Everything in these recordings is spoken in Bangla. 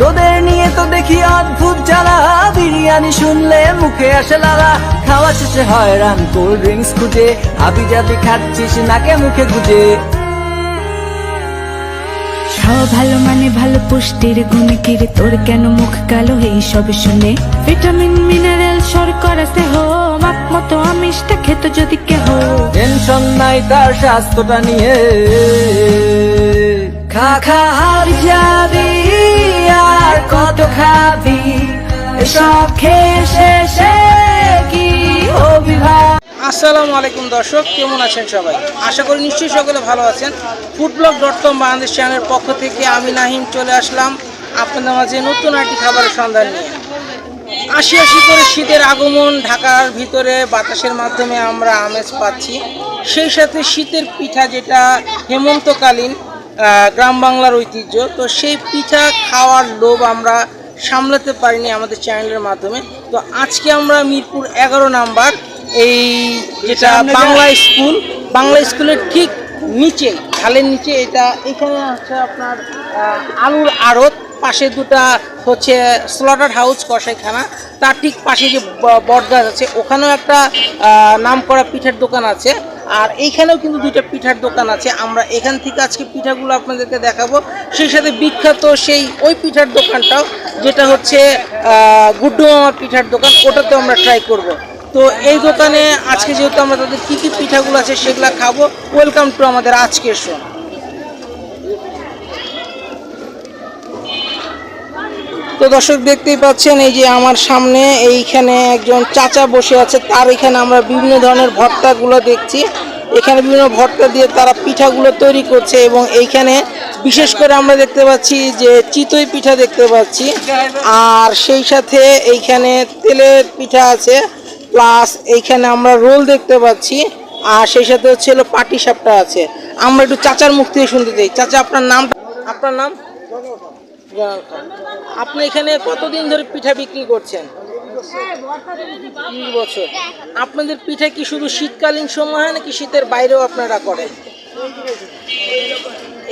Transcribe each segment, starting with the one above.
তোদের নিয়ে তো দেখি অদ্ভুত জ্বালা। বিরিয়ানি শুনলে মুখে আসে লালা। খাওয়া শেষে হয় রান কোল্ড ড্রিঙ্কস খুঁজে। হাবি জাবি খাচ্ছিস নাকে মুখে গুজে। খাওয়া ভালো মানে ভালো পুষ্টির গুণে কিরে? তোর কেন মুখ কালো? এই সব শুনে ভিটামিন মিনারেল শর্করা দেহ মাপ মতো আমিষটা খেত যদি কেহ। টেনশন নাই তার স্বাস্থ্যটা নিয়ে। খা খা হার যাবি খাবি, এসব খেয়ে শেষে কি আসসালামু আলাইকুম দর্শক, কেমন আছেন সবাই? আশা করি নিশ্চয়ই সকলে ভালো আছেন। Food blog dot com Bangladesh চ্যানেলের পক্ষ থেকে আমি নাহিম চলে আসলাম আপনাদের মাঝে নতুন একটি খাবারের সন্ধান নিয়ে। আশি আশি করে শীতের আগমন, ঢাকার ভিতরে বাতাসের মাধ্যমে আমরা আমেজ পাচ্ছি। সেই সাথে শীতের পিঠা যেটা হেমন্তকালীন গ্রাম বাংলার ঐতিহ্য, তো সেই পিঠা খাওয়ার লোভ আমরা সামলাতে পারিনি আমাদের চ্যানেলের মাধ্যমে। তো আজকে আমরা মিরপুর এগারো নাম্বার এই যেটা বাংলা স্কুল বাংলা স্কুলের ঠিক নিচে ঢালের নিচে এটা এখানে হচ্ছে আপনার আলুর আড়ত পাশে দুটা হচ্ছে স্লটার হাউস কষাইখানা। তার ঠিক পাশে যে বটগাছ আছে ওখানেও একটা আহ, নামকরা পিঠার দোকান আছে। আর এইখানেও কিন্তু দুইটা পিঠার দোকান আছে। আমরা এখান থেকে আজকে পিঠাগুলো আপনাদেরকে দেখাবো। সেই সাথে বিখ্যাত সেই ওই পিঠার দোকানটাও। যেটা হচ্ছে গুড্ডু মামার পিঠার দোকান, ওটাতেও আমরা ট্রাই করব। তো এই দোকানে আজকে যেহেতু আমরা তাদের কী কী পিঠাগুলো আছে সেগুলো খাব ওয়েলকাম টু আমাদের আজকের শো তো দর্শক দেখতেই পাচ্ছেন, এই যে আমার সামনে এইখানে একজন চাচা বসে আছে, তার এখানে আমরা বিভিন্ন ধরনের ভর্তাগুলো দেখছি। এখানে বিভিন্ন ভর্তা দিয়ে তারা পিঠাগুলো তৈরি করছে এবং এইখানে বিশেষ করে আমরা দেখতে পাচ্ছি যে চিতই পিঠা দেখতে পাচ্ছি। আর সেই সাথে এইখানে তেলের পিঠা আছে প্লাস এইখানে আমরা রোল দেখতে পাচ্ছি। আর সেই সাথে হচ্ছে হলো পাটি সাপটা আছে। আমরা একটু চাচার মুখ থেকে শুনতে চাই। চাচা, আপনার নাম? আপনার নাম? আপনি এখানে কতদিন ধরে পিঠা বিক্রি করছেন? বছর। আপনাদের পিঠা কি শুধু শীতকালীন সময় হয় নাকি শীতের বাইরেও আপনারা করেন?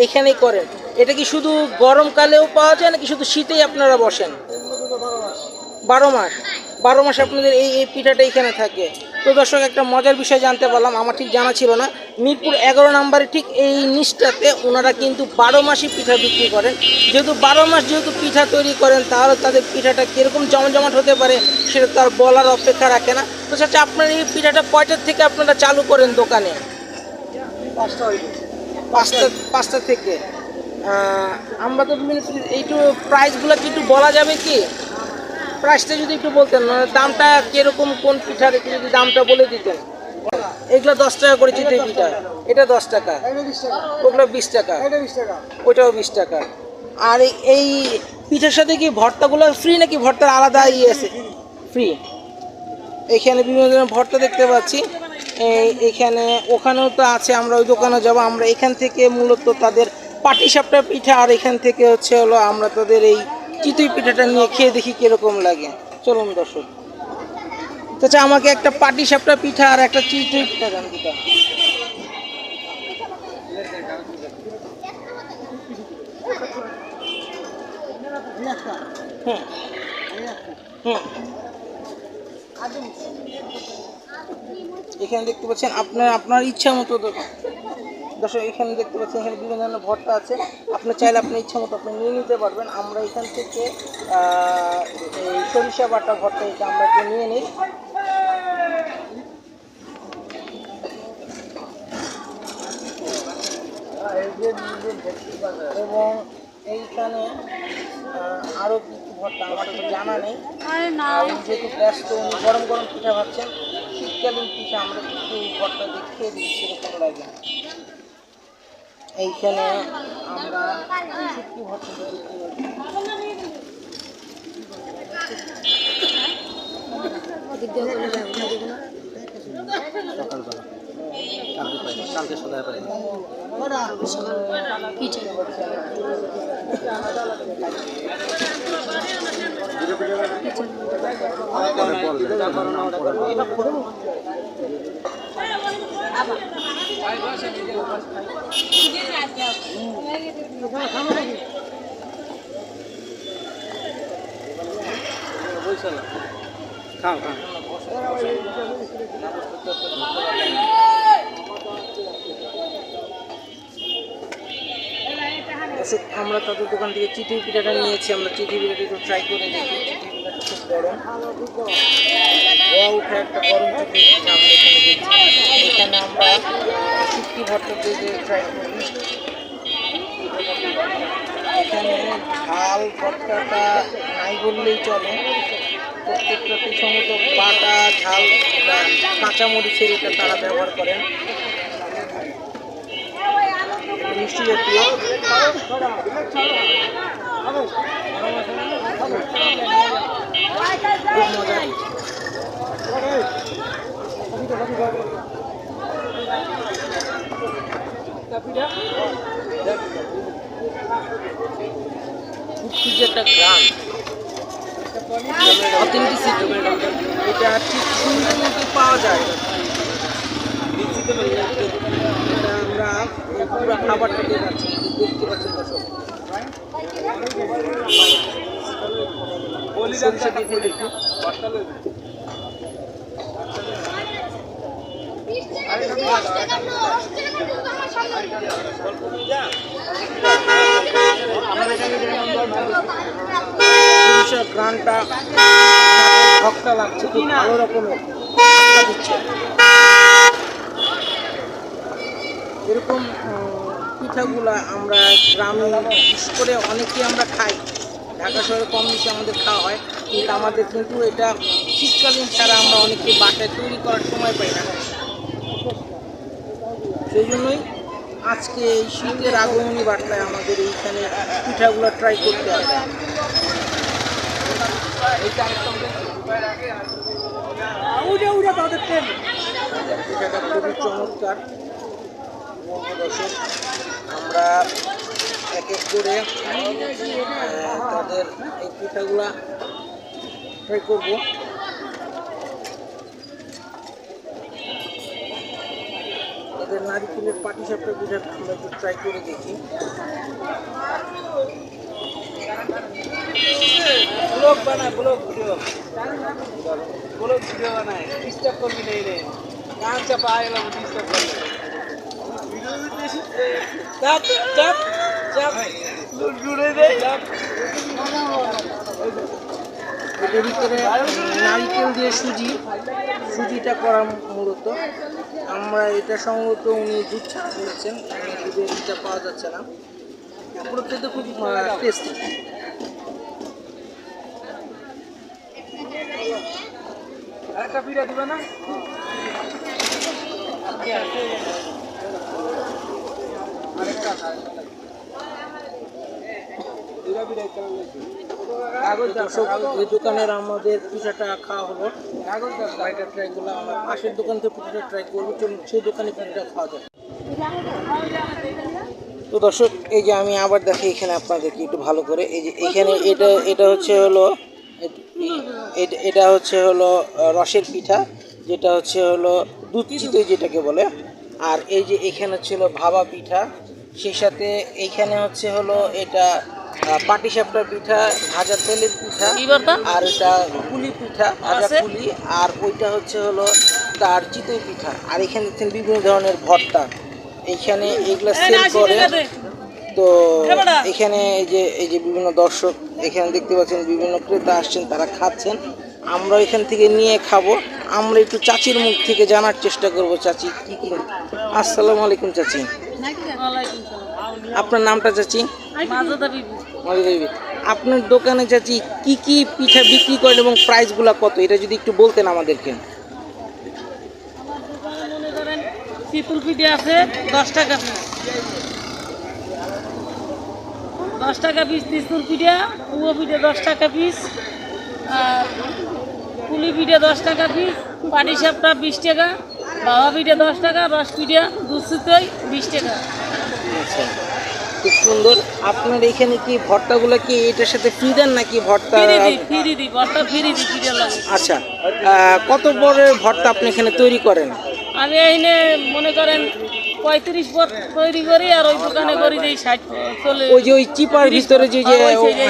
এখানেই করেন? এটা কি শুধু গরমকালেও পাওয়া যায় নাকি শুধু শীতেই আপনারা বসেন? বারো মাস। বারো মাস আপনাদের এই এই পিঠাটা এখানে থাকে। তো দর্শক, একটা মজার বিষয় জানতে পারলাম, আমার ঠিক জানা ছিল না। মিরপুর এগারো নম্বরে ঠিক এই নিচটাতে ওনারা কিন্তু বারো মাসই পিঠা বিক্রি করেন। যেহেতু বারো মাস যেহেতু পিঠা তৈরি করেন, তাহলে তাদের পিঠাটা কীরকম জমজমাট হতে পারে সেটা তার বলার অপেক্ষা রাখে না। তো চাচা, আপনার এই পিঠাটা কয়টার থেকে আপনারা চালু করেন দোকানে? পাঁচটা পাঁচটা থেকে। আমরা তো বিভিন্ন এইটু প্রাইসগুলো কি একটু বলা যাবে কি? প্রাইসটা যদি একটু বলতেন মানে দামটা কীরকম কোন পিঠার একটু যদি দামটা বলে দিতেন। এগুলো দশ টাকা করে চিতই পিঠা। এটা দশ টাকা। ওগুলো বিশ টাকা। ওইটাও বিশ টাকা। আর এই- পিঠার সাথে কি ভর্তাগুলো ফ্রি নাকি ভর্তার আলাদা ইয়ে আছে? ফ্রি এখানে বিভিন্ন ধরনের ভর্তা দেখতে পাচ্ছি। এখানে, ওখানেও তো আছে, আমরা ওই দোকানে যাব। আমরা এখান থেকে মূলত তাদের পাটিসাপটা পিঠা আর এখান থেকে হচ্ছে হলো আমরা তাদের এই চিতই পিঠাটা নিয়ে খেয়ে দেখি কীরকম লাগে। চলুন দর্শক। আচ্ছা আমাকে একটা পাটিসাপটা পিঠা আর একটা চিতই পিঠা দেন হুম হুম এখানে দেখতে পাচ্ছেন আপনার আপনার ইচ্ছা মতো দর্শক এখানে দেখতে পাচ্ছেন এখানে বিভিন্ন ধরনের ভর্তা আছে। আপনি চাইলে আপনার ইচ্ছা মতো আপনি নিয়ে নিতে পারবেন। আমরা এখান থেকে এই সরিষা বাটা ভর্তা এটা আমরা একটু নিয়ে নিই। এবং এইখানে আহ, আরও কিছু ভর্তা আমার জানা নেই। যেহেতু ব্যস্ত উনি গরম গরম পিঠা ভাবছেন শীতকালীন পিঠা আমরা কিছু ভর্তা দেখিয়ে দিই সেরকম লাগে এইখানে আমরা শুটকি ভর্তা দেখতে পাচ্ছি। ও কালকে পাই কালকে পাই খাও খাও দর্শক আমরা তাদের দোকান থেকে চিঠি পিঠাটা নিয়েছি, আমরা চিঠি পিঠাটা একটু ট্রাই করে দেখি। চিঠি উঠে একটা চিঠি এখানে আমরা শুটকি ভর্তা ট্রাই করি। এখানে ঝাল, ভর্তাটা নাই বললেই চলে। বাটা, ঝাল কাঁচামরিচের এটা তারা ব্যবহার করেন। মিষ্টি জাতীয়। যে একটা গ্রাম অথেন্টিসিটি এটা ঠিক পাওয়া যায়। আমরা পুরো খাবারটা দিয়ে দেখতে পাচ্ছেন দর্শক। সরিষা দিয়ে দেখি। সরিষার গ্রানটা ভক্তা লাগছে ভালো রকমের। দিচ্ছে এরকম পিঠাগুলা আমরা গ্রামে বিশেষ করে অনেকেই আমরা খাই। ঢাকা শহরে কম বেশি আমাদের খাওয়া হয়। কিন্তু আমাদের কিন্তু এটা শীতকালীন ছাড়া আমরা অনেকে বাসায় তৈরি করার সময় পাই না। সেই জন্যই আজকে এই শীতের আগমনী বার্তায় আমাদের এইখানে পিঠাগুলো ট্রাই করতে হবে। খুবই চমৎকার। আমরা এক এক করে তাদের এই পিঠাগুলা ট্রাই করব। এদের নারিকেলের পাটি সাপটা পিঠাটা আমরা একটু ট্রাই করে দেখি। ব্লগ বানায়, ব্লগ ভিডিও। ব্লগ ভিডিও বানায়। ডিস্টার্ব করবি না রে গান চাপা এলাম ডিস্টার্ব করবি। চাপ চাপ চাপ জুড়ে দে চাপ এটার ভিতরে নারকেল দিয়ে সুজি। সুজিটা করা মূলত। আমরা এটা সম্ভবত উনি দুধ ছাড়া এখানে দুধের ইটা পাওয়া যাচ্ছে না। প্রত্যেকটা খুব টেস্টি একটা পিঠা দিবে না? এই দোকানের আমাদের পিঠাটা খাওয়া হলো। পাশের দোকান থেকে পিঠাটা ট্রাই করব। সেই দোকানে পিঠাটা খাওয়া যায় তো দর্শক, এই যে আমি আবার দেখি, এখানে আপনাদেরকে একটু ভালো করে। এই যে এখানে এটা এটা হচ্ছে হলো, এটা হচ্ছে হলো রসের পিঠা, যেটা হচ্ছে হলো দুধ চিতই যেটাকে বলে। আর এই যে এখানে ছিল ভাবা পিঠা সেই সাথে এইখানে হচ্ছে হলো এটা পাটি সাপটার পিঠা ভাজা তেলের পিঠা আর এটা পুলি পিঠা ভাজা পুলি আর ওইটা হচ্ছে হলো তার চিতই পিঠা। আর এখানে দেখছেন বিভিন্ন ধরনের ভর্তা। এইখানে এগুলা সেল করে তো এখানে এই যে এই যে বিভিন্ন দর্শক এখানে দেখতে পাচ্ছেন বিভিন্ন ক্রেতা আসছেন তারা খাচ্ছেন। আমরা এখান থেকে নিয়ে খাব। আমরা একটু চাচির মুখ থেকে জানার চেষ্টা করব চাচি কি কি? আসসালামু আলাইকুম চাচি। আপনার নামটা চাচি? আপনার দোকানে চাচি কি কি পিঠা বিক্রি করেন এবং প্রাইসগুলো কত? এটা যদি একটু বলতেন আমাদেরকে। পিঠে আছে দশ টাকা পিস দশ টাকা পিস তিস্তুল পিঠা পুয়ো পিঠে দশ টাকা পিস আর পুলি পিঠে দশ টাকা পিস পাটি সাপটা বিশ টাকা বাবা পিঠা দশ টাকা রস পিঠা দুধ সুতোই বিশ টাকা আচ্ছা খুব সুন্দর আপনার এখানে কি ভর্তাগুলো কি এটার সাথে ফ্রি দেন নাকি ভর্তা ফিরি দিই ফিরি দিই বর্তা ফিরি দিই পিঠা লাগে আচ্ছা আহ, কত বড় ভর্তা আপনি এখানে তৈরি করেন আমি এইনে মনে করেন পঁয়ত্রিশ বর তৈরি করি আর ওই দোকানে করি দিই ষাট চলে ওই যে ওই চিপার ভিতরে যে যে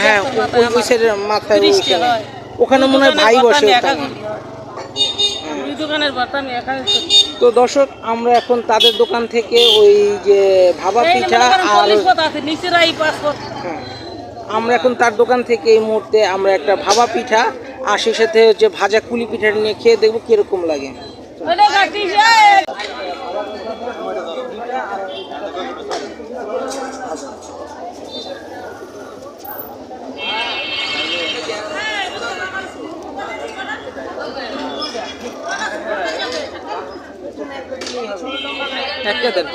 হ্যাঁ মাথায় ওই ওই সাইডের মাথায় তিরিশ ওইখানে। টাকা হয়। ওখানে মনে হয় ভাই ভর্তা বসে আমি একা ওখানে। করি। দোকানের আমি তো দর্শক আমরা এখন তাদের দোকান থেকে ওই যে ভাবা পিঠা আর নিচেরাই হ্যাঁ, আমরা এখন তার দোকান থেকে এই মুহূর্তে আমরা একটা ভাবা পিঠা আর সেই সাথে হচ্ছে ভাজা কুলি পিঠা নিয়ে খেয়ে দেখব কীরকম লাগে। একটা দেন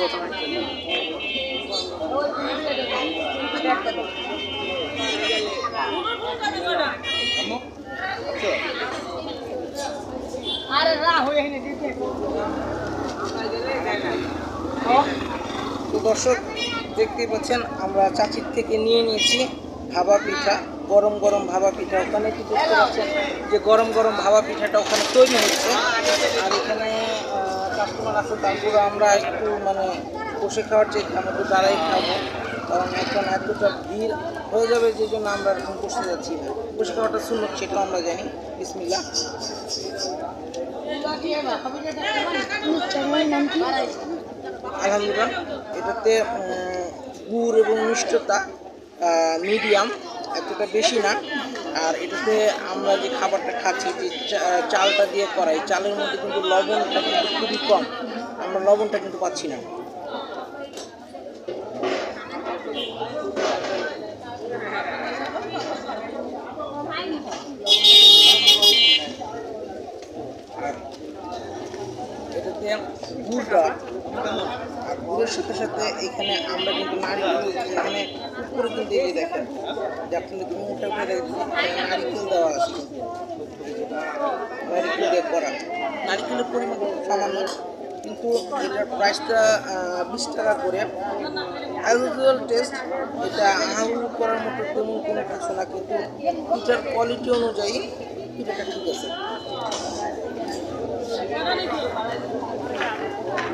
দর্শক, দেখতেই পাচ্ছেন, আমরা চাচির থেকে নিয়ে নিয়েছি ভাবা পিঠা, গরম গরম ভাবা পিঠা। ওখানে কি দেখতে পাচ্ছেন যে গরম গরম ভাবা পিঠাটা ওখানে তৈরি হচ্ছে। আর এখানে কাস্টমার আছে তারপরে আমরা একটু মানে বসে খাওয়ার চেয়ে একটু দাঁড়াই খাব। কারণ এখন এতটা ভিড় হয়ে যাবে যে জন্য আমরা এখন বসতে যাচ্ছি না। বসে খাওয়াটা শুনুন সেটাও আমরা জানি। বিসমিল্লা আলহামদুলিল্লাহ, এটাতে গুড় এবং মিষ্টতা মিডিয়াম, এতটা বেশি না। আর এটাতে আমরা যে খাবারটা খাচ্ছি, যে চালটা দিয়ে করাই, চালের মধ্যে কিন্তু লবণটা কিন্তু খুবই কম। আমরা লবণটা কিন্তু পাচ্ছি না। এটাতে গুড়টা গুড়ের সাথে সাথে এখানে আমরা কিন্তু নারিকেল এখানে উপরে কিন্তু এই যে দেখেন যে আপনি যদি দেখবেন এখানে নারিকেল দেওয়া আছে। নারিকেল দিয়ে করা। নারিকেলের পরিমাণ সামান্য, কিন্তু এটার প্রাইসটা বিশ টাকা করে। অ্যাজ টেস্ট, এটা আঙুল করার মতো তেমন কোনো কিছু না, কিন্তু পিঠার কোয়ালিটি অনুযায়ী পিঠাটা ঠিক আছে।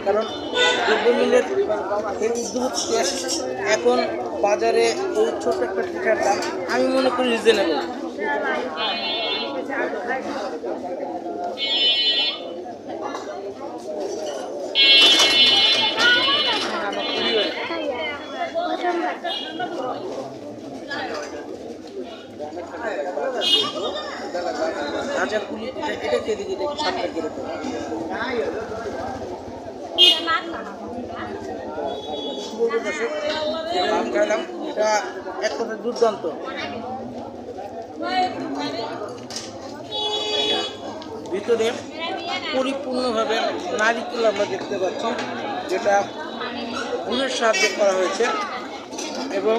কারণ দ্রব্যমূল্যের এই শেষ এখন বাজারে এই ছোট একটা পিঠার দাম, আমি মনে করি রিজনেবল ভাজা কুলি এটা খেয়ে দেখি? সাতটা কীরকম বলব দর্শক যে এটা দুর্দান্ত। ভিতরে পরিপূর্ণভাবে নারিকেল আমরা দেখতে পাচ্ছি, যেটা গুড়ের সাহায্যে করা হয়েছে। এবং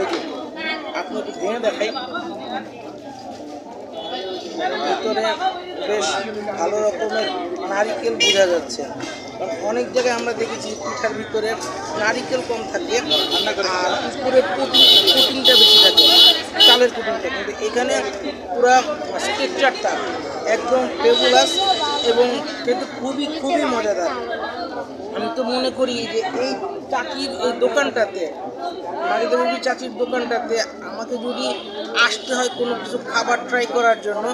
এই যে আপনি ভেঙে দেখাই। ভিতরে বেশ ভালো রকমের নারিকেল বোঝা যাচ্ছে। অনেক জায়গায় আমরা দেখেছি পিঠার ভিতরে নারিকেল কম থাকে আর উপরে প্রোটিনটা বেশি থাকে, চালের প্রোটিনটা কিন্তু এখানে পুরো স্ট্রাকচারটা একদম ফেবুলাস এবং খেতে খুবই খুবই মজাদার। আমি তো মনে করি যে এই চাচির, এই দোকানটাতে মারিদা মুরগি চাচির দোকানটাতে আমাকে যদি আসতে হয় কোনো কিছু খাবার ট্রাই করার জন্য,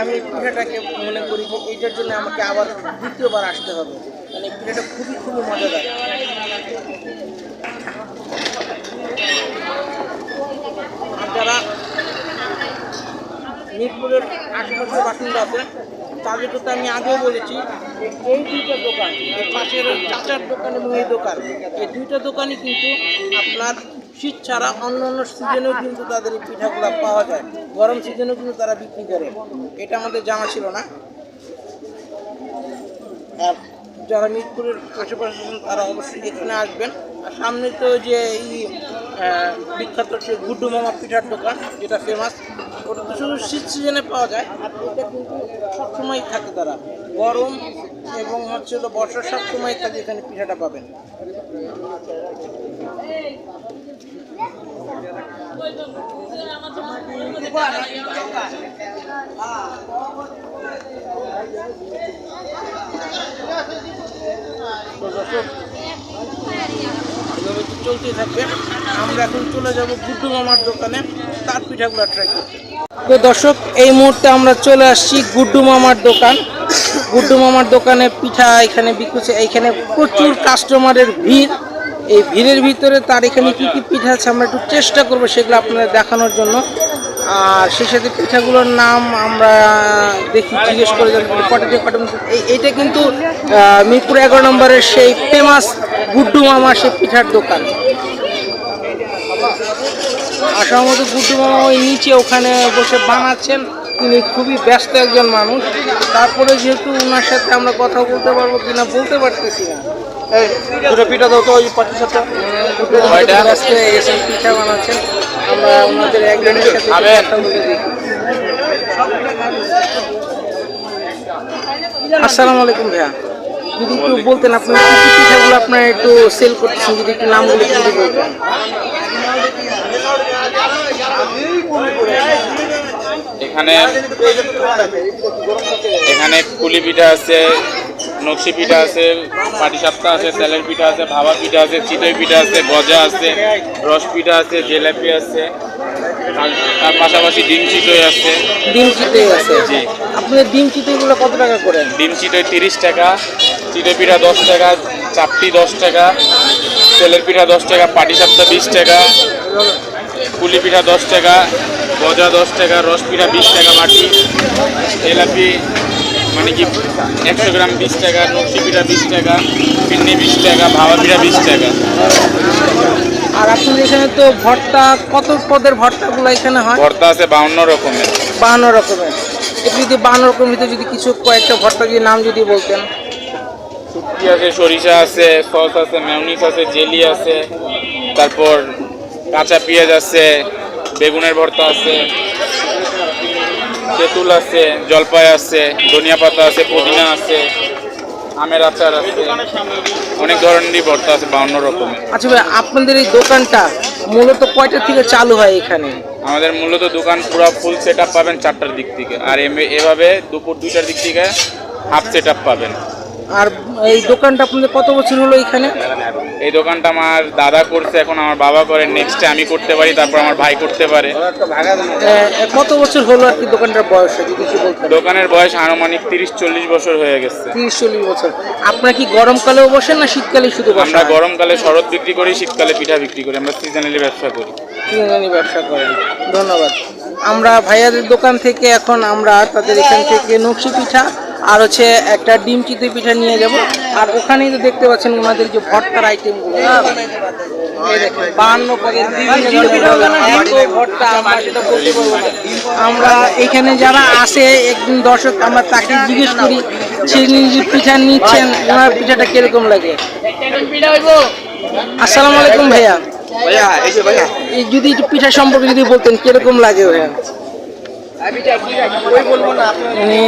আমি পিঠাটাকে মনে করি যে এইটার জন্য আমাকে আবার দ্বিতীয়বার আসতে হবে। মানে পিঠাটা খুবই খুবই মজাদার। যারা মিরপুরের আশেপাশের বাসিন্দা আছে তাদেরকে তো আমি আগেও বলেছি যে এই দুইটা দোকান পাশের চাচার দোকান এবং এই দোকান, এই দুইটা দোকানই কিন্তু আপনার শীত ছাড়া অন্য অন্য সিজনেও কিন্তু তাদের এই পিঠাগুলো পাওয়া যায়। গরম সিজনেও কিন্তু তারা বিক্রি করে। এটা আমাদের জানা ছিল না। আর যারা মিরপুরের আশেপাশে তারা অবশ্যই এখানে আসবেন। আর সামনে তো যে এই বিখ্যাত সে গুড্ডু মামা পিঠার দোকান, যেটা ফেমাস ওটা তো শুধু শীত সিজনে পাওয়া যায়, আর এটা কিন্তু সবসময় থাকে তারা। গরম এবং হচ্ছে হলো বর্ষার সবসময় ইত্যাদি এখানে পিঠাটা পাবেন। তো দর্শক, এভাবে তো চলতেই থাকবে আমরা এখন চলে যাব গুড্ডু মামার দোকানে তার পিঠাগুলো ট্রাই করতে তো দর্শক এই মুহূর্তে আমরা চলে আসছি গুড্ডু মামার দোকান। গুড্ডু মামার দোকানে পিঠা এখানে বিকুছে এখানে প্রচুর কাস্টমারের ভিড়। এই ভিড়ের ভিতরে তার এখানে কি কি পিঠা আছে আমরা একটু চেষ্টা করব সেগুলো আপনাদের দেখানোর জন্য। আর সেই সাথে পিঠাগুলোর নাম আমরা দেখি, জিজ্ঞেস করে এই, এইটা কিন্তু মিরপুর এগারো নম্বরের সেই ফেমাস গুড্ডু মামা সেই পিঠার দোকান। আসার মতো গুড্ডু মামা ওই নিচে ওখানে বসে বানাচ্ছেন। তিনি খুবই ব্যস্ত একজন মানুষ। তারপরে যেহেতু ওনার সাথে আমরা কথা বলতে পারব কিনা বলতে পারতেছি না। দুটো পিঠা দাও তো ওই পাটির সাথে। ব্যস্ত গেছেন পিঠা বানাচ্ছেন আমরা ওনাদের একজনের সাথে কথা বলে দেখি আসসালামু আলাইকুম ভাইয়া। যদি একটু বলতেন আপনার কি কি পিঠাগুলো আপনার একটু সেল করতেছেন যদি একটু নামগুলো একটু বলতেন। এখানে এখানে কুলি পিঠা আছে নকশি পিঠা আছে পাটিসাপ্তা আছে তেলের পিঠা আছে ভাবা পিঠা আছে চিতই পিঠা আছে গজা আছে রস পিঠা আছে জিলাপি আছে আর তার পাশাপাশি ডিম চিতই আছে। ডিম চিতই আছে? জি। আপনাদের ডিম চিতইগুলো কত টাকা করে ডিম চিতই তিরিশ টাকা চিতই পিঠা দশ টাকা চাপটি দশ টাকা তেলের পিঠা দশ টাকা পাটিসাপ্তা বিশ টাকা পুলি পিঠা দশ টাকা গজা দশ টাকা রস পিঠা বিশ টাকা বাটি তেলাপি মানে কি একশো গ্রাম বিশ টাকা নকশি পিঠা বিশ টাকা পিন্নি বিশ টাকা ভাবা পিঠা বিশ টাকা। আর আপনাদের এখানে তো ভর্তা কত পদের ভর্তাগুলো এখানে হয়? ভর্তা আছে বাউন্ন রকমের। বাহান্ন রকমের। একটু যদি বাহান্ন রকমের ভিতরে যদি কিছু কয়েকটা ভর্তা যদি নাম যদি বলতেন। শুটকি আছে সরিষা আছে সস আছে মেয়নিস আছে জেলি আছে তারপর কাঁচা পেঁয়াজ আছে বেগুনের ভর্তা আছে। তেঁতুল আছে জলপাই আছে ধনিয়া পাতা আছে পুদিনা আছে আমের আচার আছে। অনেক ধরনেরই ভর্তা আছে বাউন্ন রকমের আচ্ছা ভাই আপনাদের এই দোকানটা মূলত কয়টা থেকে চালু হয় এখানে? আমাদের মূলত দোকান পুরো ফুল সেট পাবেন চারটার দিক থেকে। আর এভাবে দুপুর দুইটার দিক থেকে হাফ সেট পাবেন। আর এই দোকানটা আপনাদের কত বছর হলো এখানে? এই দোকানটা আমার দাদা করছে এখন আমার বাবা করে। নেক্সটে আমি করতে পারি তারপর আমার ভাই করতে পারে। কত বছর হলো আর কি দোকানটার বয়স দোকানের বয়স আনুমানিক তিরিশ চল্লিশ বছর হয়ে গেছে। তিরিশ চল্লিশ বছর। আপনারা কি গরমকালেও বসেন না শীতকালে শুধু বসেন? আমরা গরমকালে শরৎ বিক্রি করি শীতকালে পিঠা বিক্রি করি আমরা সিজনালি ব্যবসা করি। তিনজনই ব্যবসা করেন। ধন্যবাদ। আমরা ভাইয়াদের দোকান থেকে এখন আমরা তাদের এখান থেকে নকশি পিঠা আর হচ্ছে একটা ডিম চিতই পিঠা নিয়ে যাব। আর ওখানেই তো দেখতে পাচ্ছেন ওনাদের যে ভর্তার আইটেমগুলো বাহান্ন পদের ভর্তা আমরা এখানে যারা আসে একদিন দর্শক আমরা তাকে জিজ্ঞেস করি যে পিঠা নিচ্ছেন? ওনার পিঠাটা কীরকম লাগে? আসসালামু আলাইকুম ভাইয়া। ভাইয়া এই যে ভাইয়া। এই যদি একটু পিঠা সম্পর্কে যদি বলতেন কীরকম লাগে ভাইয়া? উনি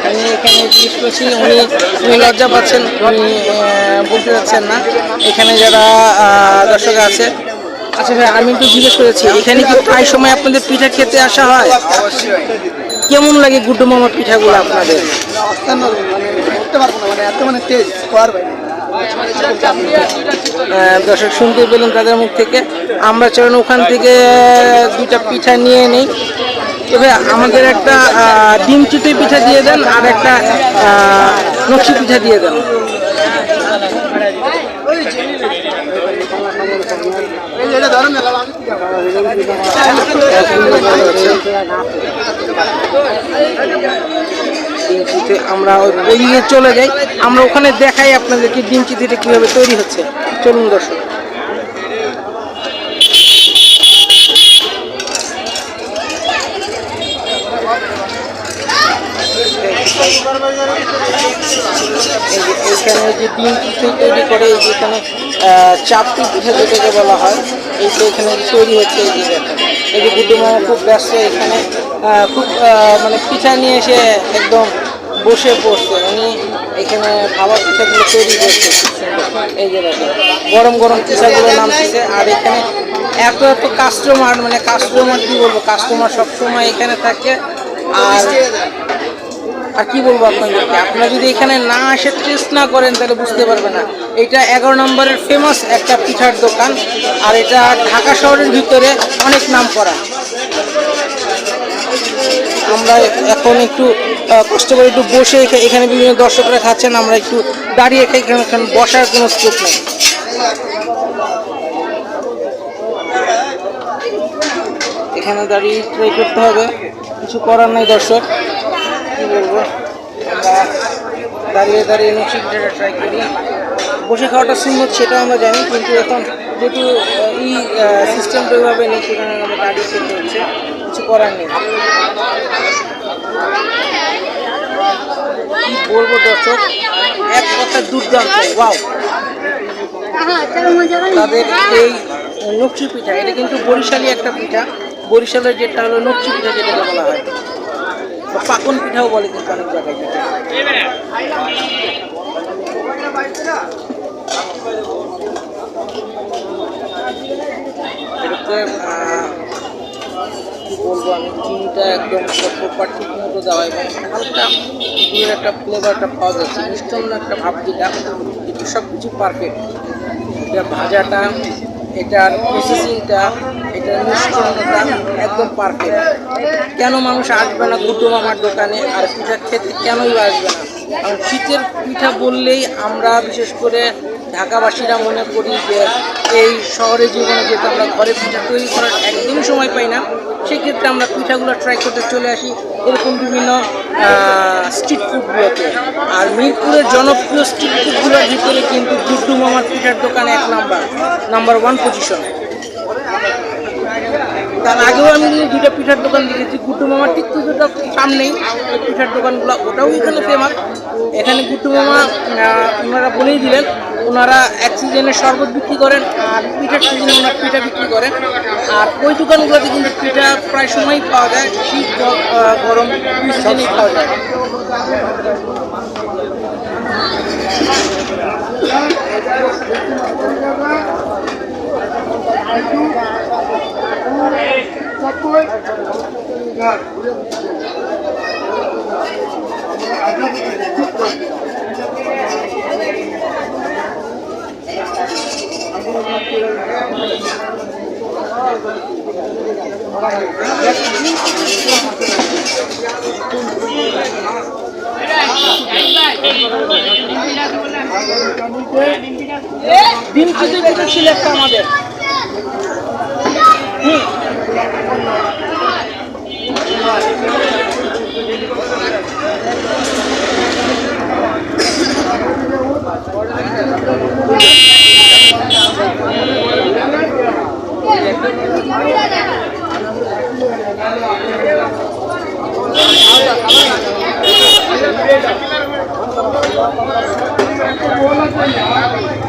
আমি এখানে জিজ্ঞেস করছি উনি উনি লজ্জা পাচ্ছেন উনি বলতে যাচ্ছেন না এখানে যারা দর্শক আছে আচ্ছা ভাই আমি একটু জিজ্ঞেস করেছি এখানে কি প্রায় সময় আপনাদের পিঠা খেতে আসা হয় কেমন লাগে গুড্ডু মামা পিঠাগুলো আপনাদের আহ, দর্শক, শুনতে পেলেন তাদের মুখ থেকে। আমরা চলেন ওখান থেকে দুইটা পিঠা নিয়ে নেই। তবে আমাদের একটা ডিম চিতই পিঠা দিয়ে দেন আর একটা নকশি পিঠা দিয়ে দেন। চিতই আমরা ওই দিকে চলে যাই। আমরা ওখানে দেখাই আপনাদেরকে ডিম চিতিটা কীভাবে তৈরি হচ্ছে। চলুন দর্শক। এখানে যে ডিম তৈরি করে এখানে চাপটি পিঠে যেটাকে বলা হয়। এই এখানে তৈরি হচ্ছে এই যে এই যে খুব ব্যস্ত এখানে খুব মানে পিঠা নিয়ে এসে একদম বসে পড়ছে। উনি এখানে খাবার পিঠাগুলো তৈরি করছে। এই যে গরম গরম পিঠাগুলো নামতেছে আর এখানে এত এত কাস্টমার মানে কাস্টমার কি বলব? কাস্টমার সবসময় এখানে থাকে। আর আর কি বলব আপনাদেরকে? আপনারা যদি এখানে না এসে টেস্ট না করেন, তাহলে বুঝতে পারবেন না। এটা এগারো নম্বরের ফেমাস একটা পিঠার দোকান, আর এটা ঢাকা শহরের ভিতরে অনেক নাম করা। আমরা এখন একটু কষ্ট করে একটু বসে এখা- এখানে বিভিন্ন দর্শকরা খাচ্ছেন, আমরা একটু দাঁড়িয়ে খাই এখানে বসার কোনো স্কোপ নেই। এখানে দাঁড়িয়ে ট্রাই করতে হবে। কিছু করার নাই দর্শক। কি বলব? দাঁড়িয়ে দাঁড়িয়ে নকশি ট্রাই করি। বসে খাওয়াটা সুন্দর সেটা আমরা জানি, কিন্তু এখন যেহেতু এই সিস্টেমটা ওইভাবে নেই, সেখানে আমরা দাঁড়িয়ে খেতে হচ্ছে, কিছু করার নেই। কি বলব দর্শক? এক কথা দুর্দান্ত, ওয়াও। তাদের এই নকশি পিঠা, এটা কিন্তু বরিশালি একটা পিঠা। বরিশালের যেটা হলো নকশি পিঠা, যেটাকে বলা হয়। পাকন পিঠাও বলে কিন্তু অনেক জায়গায়। বলব আমি এবং একটা একটা সব কিছু এটা ভাজাটা এটার একদম পারফেক্ট কেন মানুষ আসবে না কুটুম আমার দোকানে আর পিঠা খেতে? কেনই আসবে না? কারণ শীতের পিঠা বললেই আমরা, বিশেষ করে ঢাকাবাসীরা মনে করি যে এই শহরে জীবনে যেহেতু আমরা ঘরে পিঠা তৈরি করার একদমই সময় পাই না, সেক্ষেত্রে আমরা পিঠাগুলো ট্রাই করতে চলে আসি এরকম বিভিন্ন স্ট্রিট ফুডগুলোতে আর মিরপুরের জনপ্রিয় স্ট্রিট ফুডগুলোর ভিতরে কিন্তু গুড্ডু মামার পিঠার দোকান এক নাম্বার নাম্বার ওয়ান পজিশন তার আগেও আমি দুইটা পিঠার দোকান দেখেছি গুড্ডু মামার ঠিক পুজোটা সামনেই পিঠার দোকানগুলো, ওটাও এখানে ফেমাস এখানে গুড্ডু মামা ওনারা বলেই দিলেন, ওনারা এক সিজনে শরবত বিক্রি করেন, আর পিঠার সিজনে ওনার পিঠা বিক্রি করেন। আর ওই দোকানগুলোতে কিন্তু পিঠা প্রায় সময়ই পাওয়া যায়, শীত গরম দুই সিজনেই পাওয়া যায়। ডিম খেতে যেটা ছিল একটা আমাদের সময় লাগবে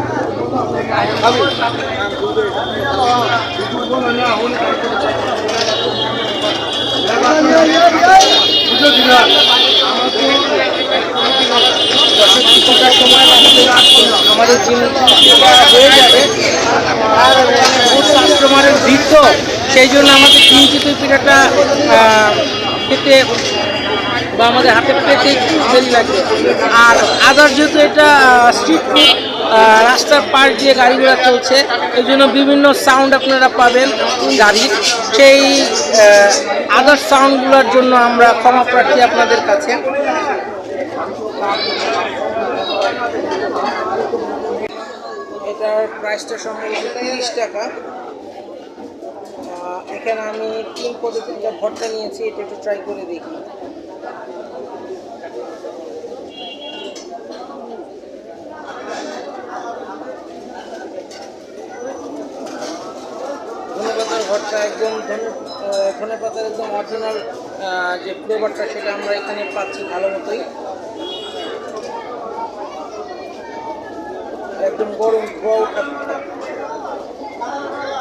আমাদের হয়ে কাস্টমারের ভিড় তো সেই জন্য আমাদের চিতই পিঠাটা খেতে বা আমাদের হাতে পেতে দেরি লাগবে আর আদার যেহেতু এটা স্ট্রিট ফুড রাস্তার পাশ দিয়ে গাড়িগুলো চলছে। এই জন্য বিভিন্ন সাউন্ড আপনারা পাবেন গাড়ির সেই আদার সাউন্ডগুলোর জন্য আমরা ক্ষমা প্রার্থী আপনাদের কাছে। এটার প্রাইসটা সম্ভবত তিরিশ টাকা। এখানে আমি তিন পদ্ধতির ভর্তা নিয়েছি, এটা একটু ট্রাই করে দেখি। ভর্তা একদম ধনে ধনেপাতার একদম অরিজিনাল যে ফ্লেভারটা সেটা আমরা এখানে পাচ্ছি ভালো মতোই। একদম গরম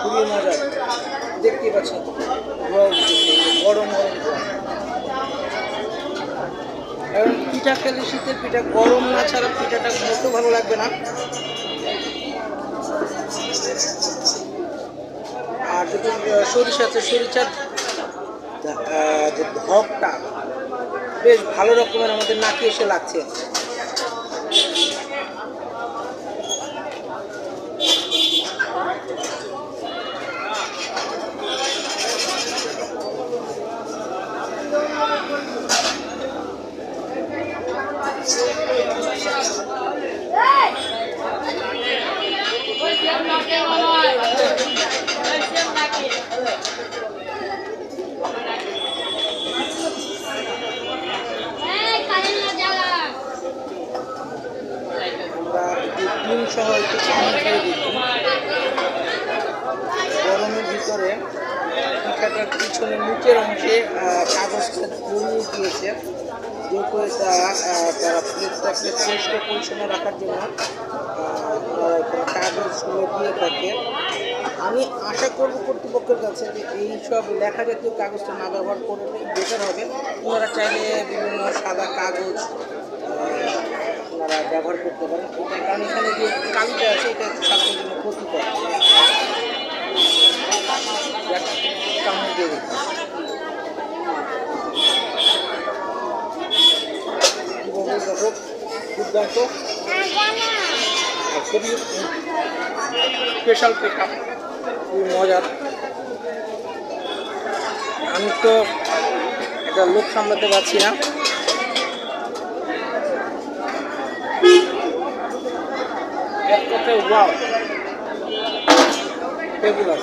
খুবই মজার। দেখতেই পাচ্ছেন গরম গরম কারণ পিঠা খেলে শীতের পিঠা গরম না ছাড়া পিঠাটা মোটেও ভালো লাগবে না আর যদি আহ, সরিষা আছে সরিষার যে বেশ ভালো রকমের আমাদের নাকি এসে লাগছে। ভিতরে পিঠাটার পিছনে নিচের অংশে কাগজটা জড়িয়ে দিয়েছে, যেহেতু এটা তারা প্লেটটাকে পরিষ্কার পরিচ্ছন্ন রাখার জন্য কাগজগুলো দিয়ে থাকে। আমি আশা করব কর্তৃপক্ষের কাছে যে এই সব লেখা জাতীয় কাগজটা না ব্যবহার করলে বেটার হবে। ওনারা চাইলে বিভিন্ন সাদা কাগজ ওনারা ব্যবহার করতে পারেন। কারণ এখানে যে কালিটা আছে, এটা স্বাস্থ্যের জন্য ক্ষতিকর। স্পেশাল পিঠা খুবই মজার। আমি তো এটা লোক সামলাতে পারছি না। এক কথায় ওয়াও ফেবুলাস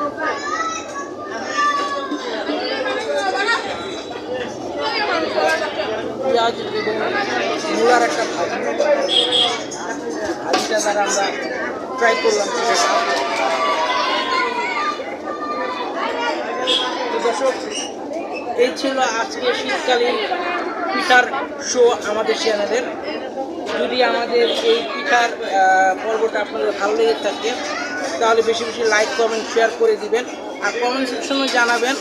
পেঁয়াজ এবং মূলার একটা ভাজি ভাজিটা দ্বারা আমরা ট্রাই করলাম দর্শক, এই ছিল আজকে শীতকালীন পিঠার শো আমাদের চ্যানেলের যদি আমাদের এই পিঠার পর্বটা আপনাদের ভালো লেগে থাকে, তাহলে বেশি বেশি লাইক কমেন্ট শেয়ার করে দিবেন। আর কমেন্ট সেকশনে জানাবেন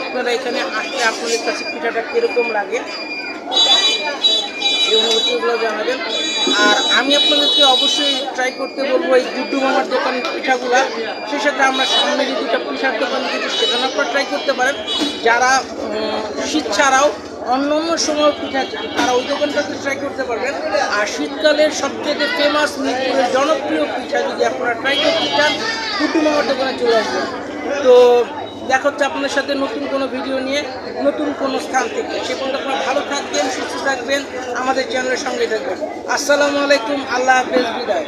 আপনারা এখানে আসলে আপনাদের কাছে পিঠাটা কীরকম লাগে। এই জানাবেন। আর আমি আপনাদেরকে অবশ্যই ট্রাই করতে বলব এই গুড্ডু মামার দোকানের পিঠাগুলা। সেই সাথে আমরা সামনে যে দুটা পিঠার দোকান দিচ্ছি সেখানে আপনারা ট্রাই করতে পারেন। যারা শীত ছাড়াও অন্য অন্য সময় পিঠা তারা ওই দোকানটাতে ট্রাই করতে পারবেন। আর শীতকালের সবচেয়ে ফেমাস মিরপুরের জনপ্রিয় পিঠা যদি আপনারা ট্রাই করতে চান মামার দোকানে চলে আসবেন। তো দেখা হচ্ছে আপনাদের সাথে নতুন কোনো ভিডিও নিয়ে, নতুন কোনো স্থান থেকে। সে পর্যন্ত আপনারা ভালো থাকবেন, সুস্থ থাকবেন, আমাদের চ্যানেলের সঙ্গে থাকবেন। আসসালামু আলাইকুম, আল্লাহ হাফেজ, বিদায়।